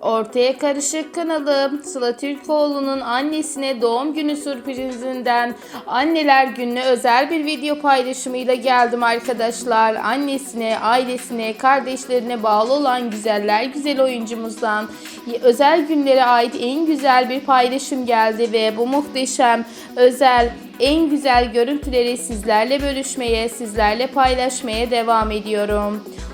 Ortaya Karışık kanalım Sıla Türkoğlu'nun annesine doğum günü sürprizinden anneler gününe özel bir video paylaşımıyla geldim arkadaşlar. Annesine, ailesine, kardeşlerine bağlı olan güzeller güzel oyuncumuzdan özel günlere ait en güzel bir paylaşım geldi ve bu muhteşem özel en güzel görüntüleri sizlerle bölüşmeye, sizlerle paylaşmaya devam ediyorum.